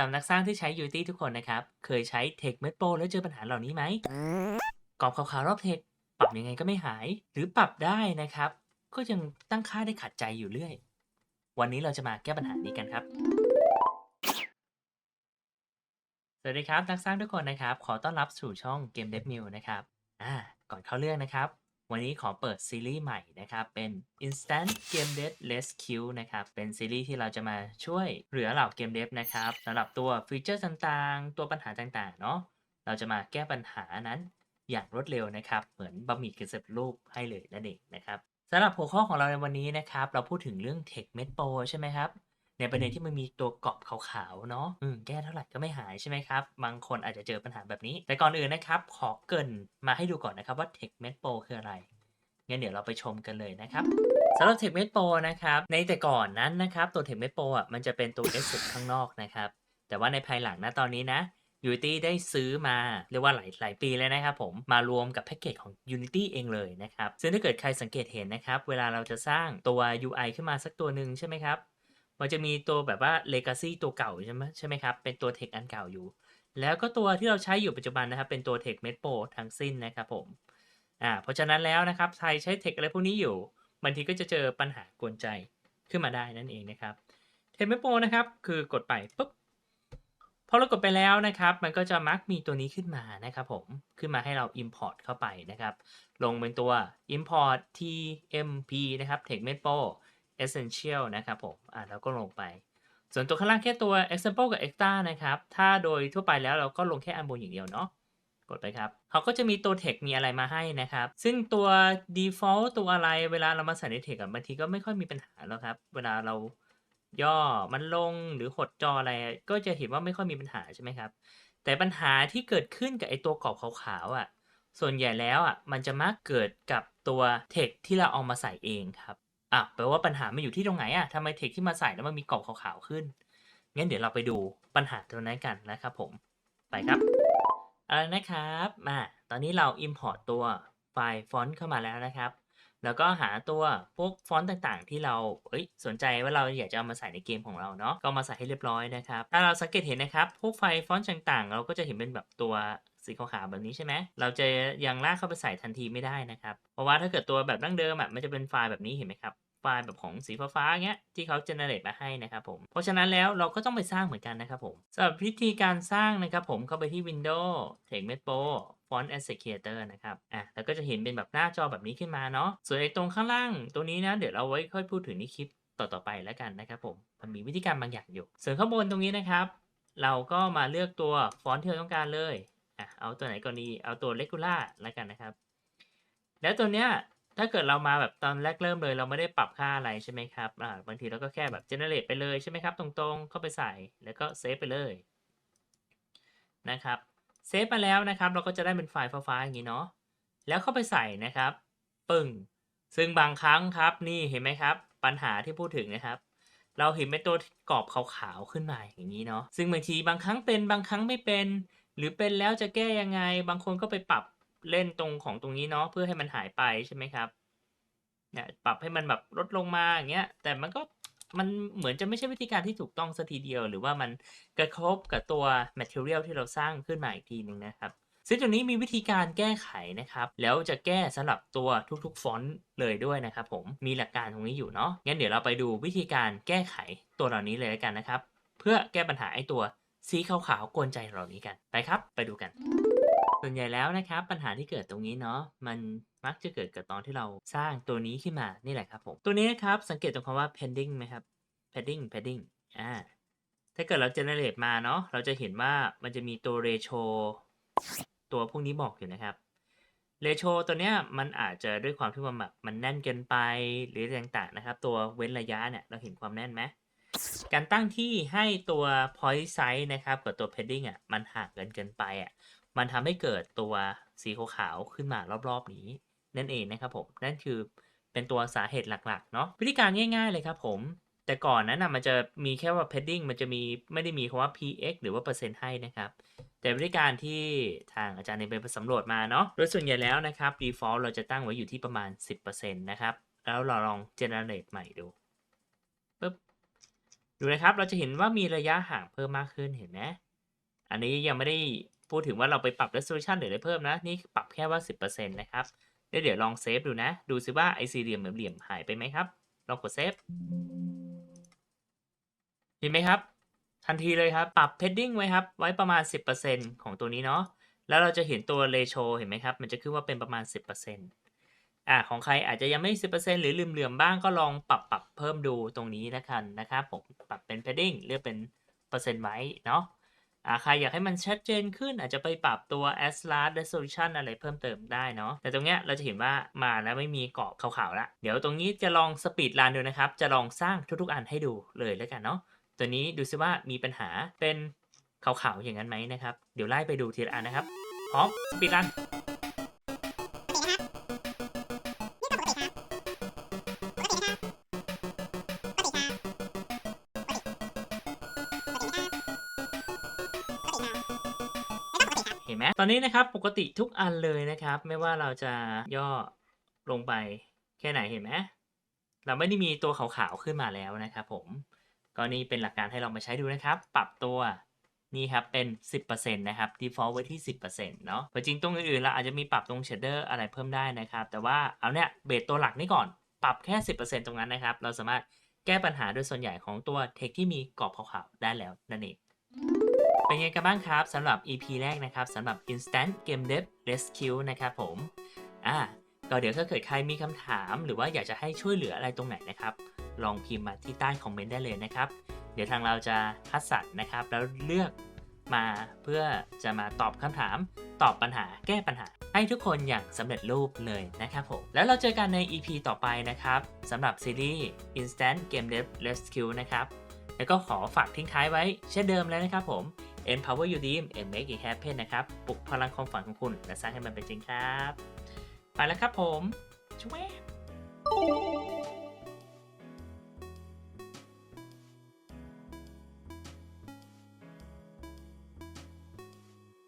สำหรับนักสร้างที่ใช้ Unity ทุกคนนะครับ เคยใช้ Text m e d Pro แล้วเจอปัญหาเหล่านี้ไหมกรอบขาวๆรอบ Text ปรับยังไงก็ไม่หาย หรือปรับได้นะครับ ก็ยังตั้งค่าได้ขัดใจอยู่เรื่อย วันนี้เราจะมาแก้ปัญหานี้กันครับ สวัสดีครับนักสร้างทุกคนนะครับ ขอต้อนรับสู่ช่อง Game Dev Mill นะครับ อ่า ก่อนเข้าเรื่องนะครับ วันนี้ขอเปิดซีรีส์ใหม่นะครับ เป็น Instant Game Dev Rescue นะครับ เป็นซีรีส์ที่เราจะมาช่วยเหลือเหล่าเกมเดฟนะครับสำหรับตัวฟีเจอร์ต่างๆ ตัวปัญหาต่างๆ เนาะเราจะมาแก้ปัญหานั้นอย่างรวดเร็วนะครับ เหมือนบะหมี่กึ่งสำเร็จรูปให้เลยนั่นเองนะครับสำหรับหัวข้อของเราในวันนี้นะครับ เราพูดถึงเรื่อง Tech m e d Pro ใช่ไหมครับ ในประเด็นที่มันมีตัวกรอบขาวๆเนาะอืมแก้เท่าไหร่ก็ไม่หายใช่ไหมครับ บางคนอาจจะเจอปัญหาแบบนี้ แต่ก่อนอื่นนะครับ ขอเกินมาให้ดูก่อนนะครับว่า Tech m e d Pro คืออะไรงั้นเดี๋ยวเราไปชมกันเลยนะครับสำหรับ Tech m e d Pro นะครับในแต่ก่อนนั้นนะครับตัว Tech m e d Pro อะมันจะเป็นตัว Asset ข้างนอกนะครับแต่ว่าในภายหลังนะตอนนี้นะ Unity ได้ซื้อมาเรียกว่าหลายหลายปีแล้วนะครับผมมารวมกับแพ็กเกจของ Unity เองเลยนะครับ ซึ่งถ้าเกิดใครสังเกตเห็นนะครับ เวลาเราจะสร้างตัว UI ขึ้นมาสักตัวหนึ่งใช่ไหมครับ มันจะมีตัวแบบว่า Legacy ตัวเก่าใช่ไหมใช่ไหมครับ เป็นตัว Tech อันเก่าอยู่ แล้วก็ตัวที่เราใช้อยู่ปัจจุบันนะครับ เป็นตัว Tech m e d Pro ทั้งสิ้นนะครับผมอ่าเพราะฉะนั้นแล้วนะครับใครใช้ Tech อะไรพวกนี้อยู่บางทีก็จะเจอปัญหากวนใจขึ้นมาได้นั่นเองนะครับ Tech m e d Pro นะครับ คือกดไปปุ๊บพอเรากดไปแล้วนะครับ มันก็จะมักมีตัวนี้ขึ้นมานะครับผมขึ้นมาให้เรา Import เข้าไปนะครับ ลงเป็นตัว Import TMP นะครับ Tech m e d Pro Essential นะครับผมอ่าแล้วก็ลงไป ส่วนตัวข้างล่างแค่ตัว Example กับ Extra นะครับ ถ้าโดยทั่วไปแล้วเราก็ลงแค่อันบนอย่างเดียวเนาะกดไปครับเขาก็จะมีตัว text มีอะไรมาให้นะครับ ซึ่งตัว default ตัวอะไรเวลาเรามาใส่ใน text บางทีก็ไม่ค่อยมีปัญหาแล้วครับ เวลาเราย่อมันลงหรือหดจออะไร ก็จะเห็นว่าไม่ค่อยมีปัญหาใช่ไหมครับ แต่ปัญหาที่เกิดขึ้นกับไอตัวกรอบขาวๆอะ ส่วนใหญ่แล้วอะมันจะมักเกิดกับตัว text ที่เราเอามาใส่เองครับ อะแปลว่าปัญหามันอยู่ที่ตรงไหนอะทำไม text ที่มาใส่แล้วมันมีกรอบขาวๆขึ้นงั้นเดี๋ยวเราไปดูปัญหาตัวนั้นกันนะครับผมไปครับอาละนะครับมาตอนนี้เรา Import ตัวไฟล์ฟอนต์เข้ามาแล้วนะครับ แล้วก็หาตัวพวกฟอนต์ต่างๆ ที่เราเอ้ยสนใจว่าเราอยากจะเอามาใส่ในเกมของเราเนาะก็มาใส่ให้เรียบร้อยนะครับ ถ้าเราสังเกตเห็นนะครับ พวกไฟล์ฟอนต์ต่างๆ เราก็จะเห็นเป็นแบบตัว สีขาวๆแบบนี้ใช่ไหมเราจะยังลากเข้าไปใส่ทันทีไม่ได้นะครับ เพราะว่าถ้าเกิดตัวแบบดั้งเดิมอะมันจะเป็นไฟล์แบบนี้เห็นไหมครับไฟล์แบบของสีฟ้าๆเงี้ยที่เขาเจเนเรตมาให้นะครับผม เพราะฉะนั้นแล้วเราก็ต้องไปสร้างเหมือนกันนะครับผมสำหรับวิธีการสร้างนะครับผมเข้าไปที่ Windows Text m e d Pro Font Asset Creator นะครับ อะ แล้วก็จะเห็นเป็นแบบหน้าจอแบบนี้ขึ้นมาเนาะ ส่วนไอ้ตรงข้างล่างตัวนี้นะ เดี๋ยวเราไว้ค่อยพูดถึงในคลิปต่อๆไปแล้วกันนะครับผม มันมีวิธีการบางอย่างอยู่ ส่วนข้างบนตรงนี้นะครับ เราก็มาเลือกตัวฟอนต์ที่เราต้องการเลย เอาตัวไหนก่อนดี เอาตัว Regular แล้วกันนะครับ แล้วตัวเนี้ยถ้าเกิดเรามาแบบตอนแรกเริ่มเลย เราไม่ได้ปรับค่าอะไรใช่ไหมครับอ่าบางทีเราก็แค่แบบ generate ไปเลยใช่ไหมครับ ตรงๆ เข้าไปใส่แล้วก็เซฟไปเลยนะครับเซฟมาแล้วนะครับ เราก็จะได้เป็นไฟล์ฟ้าๆอย่างนี้เนาะแล้วเข้าไปใส่นะครับ ปึ้งซึ่งบางครั้งครับนี่เห็นไหมครับ ปัญหาที่พูดถึงนะครับ เราเห็นเป็นตัวกรอบขาวๆขึ้นมาอย่างนี้เนาะซึ่งบางทีบางครั้งเป็นบางครั้งไม่เป็น หรือเป็นแล้วจะแก้ยังไง บางคนก็ไปปรับเล่นตรงของตรงนี้เนาะเพื่อให้มันหายไปใช่ไหมครับเนี่ยปรับให้มันแบบลดลงมาอย่างเงี้ยแต่มันก็มันเหมือนจะไม่ใช่วิธีการที่ถูกต้องสัทีเดียว หรือว่ามันกระทบกับตัว material ที่เราสร้างขึ้นมาอีกทีหนึ่งนะครับซึ่งตรงนี้มีวิธีการแก้ไขนะครับ แล้วจะแก้สำหรับตัวทุกๆฟอนต์เลยด้วยนะครับผมมีหลักการตรงนี้อยู่เนาะงั้นเดี๋ยวเราไปดูวิธีการแก้ไขตัวเหล่านี้เลยกันนะครับ เพื่อแก้ปัญหาไอ้ตัว สีขาวๆกวนใจเหล่านี้กันไปครับ ไปดูกัน ส่วนใหญ่แล้วนะครับ ปัญหาที่เกิดตรงนี้เนาะมันมักจะเกิดกับตอนที่เราสร้างตัวนี้ขึ้นมานี่แหละครับผมตัวนี้นะครับสังเกตตรงคำว่า pending ไหมครับ pending pending อ่าถ้าเกิดเรา generate มาเนาะเราจะเห็นว่ามันจะมีตัว ratio ตัวพวกนี้บอกอยู่นะครับ ratio ตัวเนี้ยมันอาจจะด้วยความที่ว่าแบบมันแน่นเกินไปหรือต่างๆนะครับ ตัวเว้นระยะเนี่ยเราเห็นความแน่นไหม การตั้งที่ให้ตัว point size นะครับกับตัว padding อะมันห่างกันเกินไปอะมันทำให้เกิดตัวสีขาวๆขึ้นมารอบๆนี้ นั่นเองนะครับผม นั่นคือเป็นตัวสาเหตุหลักๆเนาะวิธีการง่ายๆเลยครับผม แต่ก่อนนั้นนะมันจะมีแค่ว่า padding มันจะมีไม่ได้มีคำว่า px หรือว่าเปอร์เซ็นต์ให้นะครับแต่วิธีการที่ทางอาจารย์ในไปสำรวจมาเนาะโดยส่วนใหญ่แล้วนะครับ default เราจะตั้งไว้อยู่ที่ประมาณ 10%นะครับแล้วเราลอง generate ใหม่ดู ดูนะครับ เราจะเห็นว่ามีระยะห่างเพิ่มมากขึ้นเห็นไหมอันนี้ยังไม่ได้พูดถึงว่าเราไปปรับ resolution หรืออะไรเพิ่มนะ นี่ปรับแค่ว่า 10%นะครับเดี๋ยวเดี๋ยวลองเซฟดูนะ ดูซิว่าไอซีเหลี่ยมเหลี่ยมหายไปไหมครับ ลองกดเซฟเห็นไหมครับ ทันทีเลยครับ ปรับ padding ไว้ครับ ไว้ประมาณ 10%ของตัวนี้เนาะ แล้วเราจะเห็นตัว ratio เห็นไหมครับ มันจะขึ้นว่าเป็นประมาณ 10% อ่าของใครอาจจะยังไม่ 10%หรือลืมเหลื่อมบ้างก็ลองปรับปรับเพิ่มดูตรงนี้แล้วกันนะครับผมปรับเป็น padding เลือกเป็นเปอร์เซ็นต์ไว้เนาะอ่าใครอยากให้มันชัดเจนขึ้นอาจจะไปปรับตัว as large resolution อะไรเพิ่มเติมได้เนาะแต่ตรงเนี้ยเราจะเห็นว่ามาแล้วไม่มีกรอบขาวๆละเดี๋ยวตรงนี้จะลอง speed run ดูนะครับ จะลองสร้างทุกๆอันให้ดูเลยแล้วกันเนาะตัวนี้ดูซิว่ามีปัญหาเป็นขาวๆอย่างนั้นไหมนะครับ เดี๋ยวไล่ไปดูทีละอันนะครับพร้อม speed run เห็น ไหมตอนนี้นะครับปกติทุกอันเลยนะครับ ไม่ว่าเราจะย่อลงไปแค่ไหนเห็นไหมเราไม่ได้มีตัวขาวๆขึ้นมาแล้วนะครับผมก็นี่เป็นหลักการให้เรามาใช้ดูนะครับ ปรับตัวนี่ครับเป็น 10%นะครับ default ไว้ที่ 10%เนาะแต่จริงตรงอื่นๆเราอาจจะมีปรับตรง shader อะไรเพิ่มได้นะครับ แต่ว่าเอาเนี่ยเบสตัวหลักนี่ก่อน ปรับแค่ 10%ตรงนั้นนะครับ เราสามารถแก้ปัญหาโดยส่วนใหญ่ของตัวเทคที่มีกรอบขาวๆได้แล้วนั่นเอง เป็นไงกันบ้างครับสำหรับ EP แรกนะครับสำหรับ Instant Game Dev Rescue นะครับผมอ่าก็เดี๋ยวถ้าเกิดใครมีคำถาม หรือว่าอยากจะให้ช่วยเหลืออะไรตรงไหนนะครับ ลองพิมพ์มาที่ใต้คอมเมนต์ได้เลยนะครับ เดี๋ยวทางเราจะคัดสรรนะครับ แล้วเลือกมาเพื่อจะมาตอบคำถาม ตอบปัญหาแก้ปัญหา ให้ทุกคนอย่างสำเร็จรูปเลยนะครับผม แล้วเราเจอกันใน EP ต่อไปนะครับสำหรับซีรีส์ Instant Game Dev Rescue นะครับ แล้วก็ขอฝากทิ้งท้ายไว้เช่นเดิมเลยนะครับผม Empower Your Dream and Make It Happen นะครับ ปลุกพลังความฝันของคุณ และสร้างให้มันเป็นจริงครับ ไปแล้วครับผมช่วย